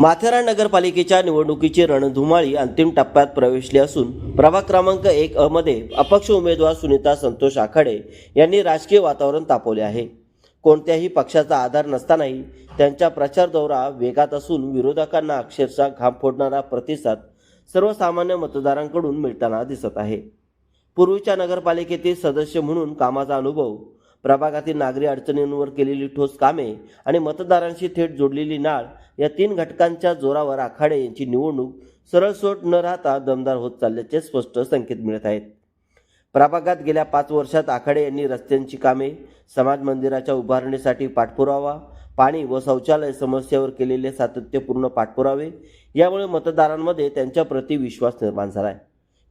माथेरान नगरपालिकेच्या निवडणुकीची रणधुमाळी अंतिम टप्प्यात प्रवेशली असून प्रभाग क्रमांक एक अ मध्ये अपक्ष उमेदवार सुनीता संतोष आखाडे यांनी राजकीय वातावरण तापवले आहे. कोणत्याही पक्षाचा आधार नसतानाही त्यांचा प्रचार दौरा वेगात असून विरोधकांना अक्षरशः घाम फोडणारा प्रतिसाद सर्वसामान्य मतदारांकडून मिळताना दिसत आहे. पूर्वीच्या नगरपालिकेतील सदस्य म्हणून कामाचा अनुभव प्रभागातील नागरी अडचणींवर केलेली ठोस कामे आणि मतदारांशी थेट जोडलेली नाळ या तीन घटकांच्या जोरावर आखाडे यांची निवडणूक सरळसोट न राहता दमदार होत चालल्याचे स्पष्ट संकेत मिळत आहेत. प्रभागात गेल्या पाच वर्षात आखाडे यांनी रस्त्यांची कामे समाज मंदिराच्या उभारणीसाठी पाठपुरावा पाणी व शौचालय समस्येवर केलेले सातत्यपूर्ण पाठपुरावे यामुळे मतदारांमध्ये त्यांच्याप्रती विश्वास निर्माण झाला आहे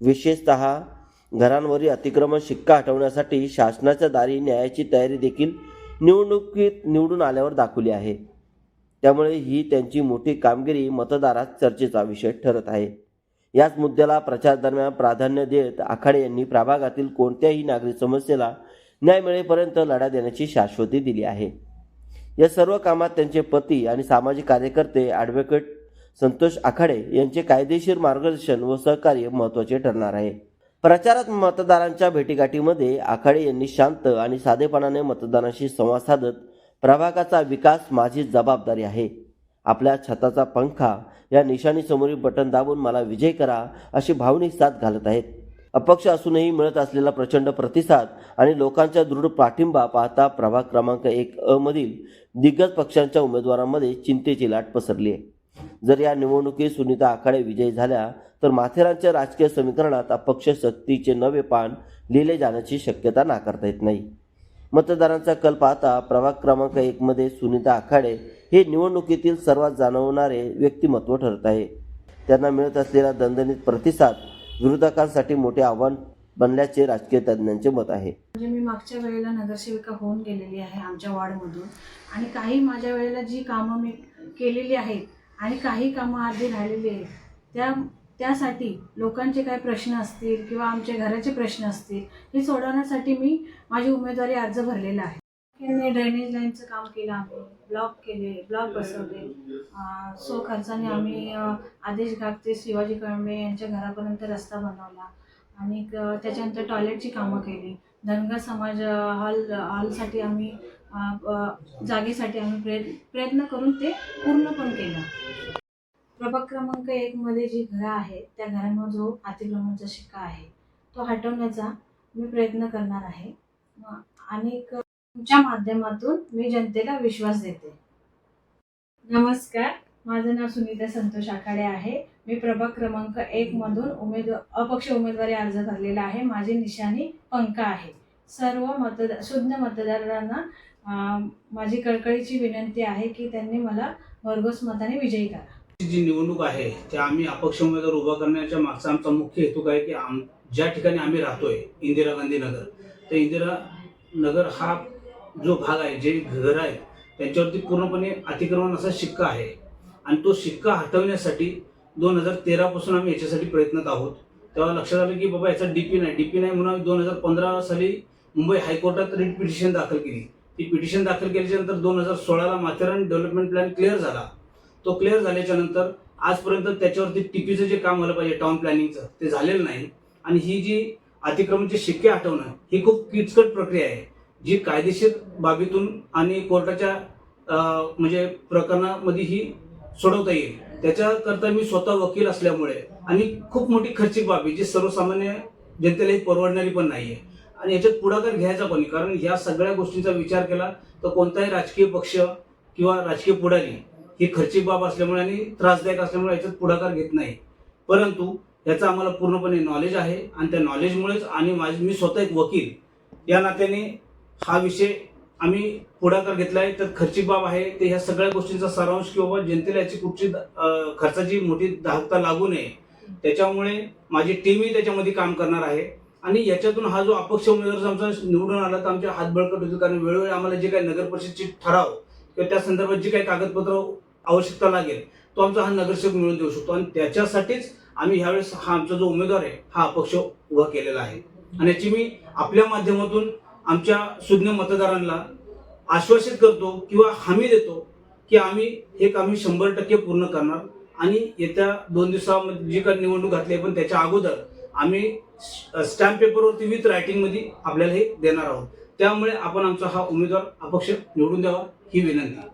विशेषतः घरांवरील अतिक्रमण शिक्का हटवण्यासाठी शासनाच्या दारी न्यायाची तयारी देखील निवडणुकीत निवडून आल्यावर दाखवली आहे. त्यामुळे ही त्यांची मोठी कामगिरी मतदारात चर्चेचा विषय ठरत आहे. याच मुद्द्याला प्रचार दरम्यान प्राधान्य देत आखाडे यांनी प्रभागातील कोणत्याही नागरिक समस्येला न्याय मिळेपर्यंत लढा देण्याची शाश्वती दिली आहे. या सर्व कामात त्यांचे पती आणि सामाजिक कार्यकर्ते ॲडव्होकेट संतोष आखाडे यांचे कायदेशीर मार्गदर्शन व सहकार्य महत्त्वाचे ठरणार आहे. प्रचारात मतदारांच्या भेटीगाठीमध्ये आखाडे यांनी शांत आणि साधेपणाने मतदारांशी संवाद साधत प्रभागाचा विकास माझी जबाबदारी आहे. आपल्या छताचा पंखा या निशाणीसमोरील बटन दाबून मला विजय करा अशी भावनिक साथ घालत आहेत. अपक्ष असूनही मिळत असलेला प्रचंड प्रतिसाद आणि लोकांचा दृढ पाठिंबा पाहता प्रभाग क्रमांक एक अमधील मधील दिग्गज पक्षांच्या उमेदवारांमध्ये चिंतेची लाट पसरली आहे. जर या निवडणुकीत सुनीता आखाडे विजयी झाल्या तर माथेरानच्या राजकीय समीकरणात अपक्ष शक्तीचे नवे पान लिहिले जाण्याची शक्यता नाकारता येत नाही. मतदारांचा कल पाहता प्रभाग क्रमांक एकमध्ये सुनीता आखाडे हे निवडणुकीतील सर्वात जाणवणारे व्यक्तिमत्व ठरत आहे. त्यांना मिळत असलेला दणदणीत प्रतिसाद विरोधकांसाठी मोठे आव्हान बनल्याचे राजकीय तज्ज्ञांचे मत आहे. म्हणजे मी मागच्या वेळेला नगरसेविका होऊन गेलेली आहे आमच्या वॉर्डमधून. आणि काही माझ्या वेळेला जी कामं मी केलेली आहेत आणि काही कामं अर्धी राहिलेली आहेत. त्या त्यासाठी लोकांचे काय प्रश्न असतील किंवा आमचे घराचे प्रश्न असतील हे सोडवण्यासाठी मी माझी उमेदवारी अर्ज भरलेला आहे. ड्रेनेज लाईनचं काम केलं आम्ही. ब्लॉक केले ब्लॉक बसवले. सो खर्चाने आम्ही आदेश गागते शिवाजी कळंबे यांच्या घरापर्यंत रस्ता बनवला. आणि त्याच्यानंतर टॉयलेटची कामं केली. धनगर समाज हॉल हॉलसाठी आम्ही जागेसाठी आम्ही प्रयत्न प्रयत्न करून ते पूर्ण पण केलं. प्रभाग क्रमांक एक मध्ये जी घरं आहेत त्या घरांवर जो अतिक्रमणचा शिक्का आहे तो हटवण्याचा मी प्रयत्न करणार आहे. आणि तुमच्या माध्यमातून मी जनतेला विश्वास देते. नमस्कार माझं नाव सुनीता संतोष आखाडे आहे. मी प्रभाग क्रमांक एक मधून उमेद अपक्ष उमेदवारी अर्ज भरलेला आहे. माझी निशाणी पंखा आहे. सर्व मतदार शुद्ध मतदारांना माझी कळकळीची विनंती आहे की त्यांनी मला भरघोस मताने विजयी करा. जी निवडणूक आहे त्या आम्ही अपक्ष उमेदवार उभा करण्याच्या मागचा आमचा मुख्य हेतू काय की आम ज्या ठिकाणी आम्ही राहतोय इंदिरा गांधी नगर तर इंदिरा नगर हा जो भाग आहे जे घर आहे त्यांच्यावरती पूर्णपणे अतिक्रमण असा शिक्का आहे. आणि तो शिक्का हटवण्यासाठी दोन हजार तेरापासून आम्ही याच्यासाठी प्रयत्नात आहोत. तेव्हा लक्षात आलं की बाबा याचा डीपी नाही. डीपी नाही म्हणून आम्ही दोन हजार पंधरा साली मुंबई हायकोर्टात रिट पिटिशन दाखल केली. ती पिटिशन दाखल केल्याच्यानंतर दोन हजार सोळाला माथेरान डेव्हलपमेंट प्लॅन क्लिअर झाला. तो क्लिअर झाल्याच्यानंतर आजपर्यंत त्याच्यावरती टीपीचं जे काम झालं पाहिजे टाउन प्लॅनिंगचं ते झालेलं नाही. आणि ही जी अतिक्रमणचे शिक्के हटवणं ही खूप किचकट प्रक्रिया आहे. जी कायदेशीर बाबीतून आणि कोर्टाच्या म्हणजे प्रकरणामध्ये ही सोडवता येईल. त्याच्याकरता मी स्वतः वकील असल्यामुळे आणि खूप मोठी खर्चिक बाबी जी सर्वसामान्य जनतेला ही परवडणारी पण नाहीये. आणि याच्यात पुढाकार घ्यायचा पण कारण या सगळ्या गोष्टींचा विचार केला तर कोणताही राजकीय पक्ष किंवा राजकीय पुढारी ही खर्चिक बाब असल्यामुळे आणि त्रासदायक असल्यामुळे याच्यात पुढाकार घेत नाही. परंतु याचं आम्हाला पूर्णपणे नॉलेज आहे आणि त्या नॉलेजमुळेच आणि माझे मी स्वतः एक वकील. या नात्याने हा विषय आम्ही पुढाकार घेतला आहे. तर खर्चिक बाब आहे. ते ह्या सगळ्या गोष्टींचा सारांश किंवा जनतेला याची कुठची खर्चाची मोठी दाहकता लागू नये. त्याच्यामुळे माझी टीमही त्याच्यामध्ये काम करणार आहे. आणि याच्यातून हा जो अपक्ष उमेदवार आमचा निवडून आला तर आमच्या हात बळकट होतील. कारण वेळोवेळी आम्हाला जे काही नगर परिषदची ठराव किंवा त्या संदर्भात जी काही कागदपत्र आवश्यकता लागेल तो आमचा हा नगरसेवक मिळून देऊ शकतो. आणि त्याच्यासाठीच आम्ही ह्यावेळेस हा आमचा जो उमेदवार आहे हा अपक्ष उभा केलेला आहे. आणि याची मी आपल्या माध्यमातून आमच्या सुज्ञ मतदारांना आश्वासित करतो किंवा हमी देतो की आम्ही हे काम शंभर टक्के पूर्ण करणार. आणि येत्या दोन दिवसामध्ये जी काही निवडणूक घातली आहे पण त्याच्या अगोदर आम्ही स्टॅम्प पेपरवरती विथ रायटिंगमध्ये आपल्याला हे देणार आहोत. त्यामुळे आपण आमचा हा उमेदवार अपक्ष निवडून द्यावा ही विनंती.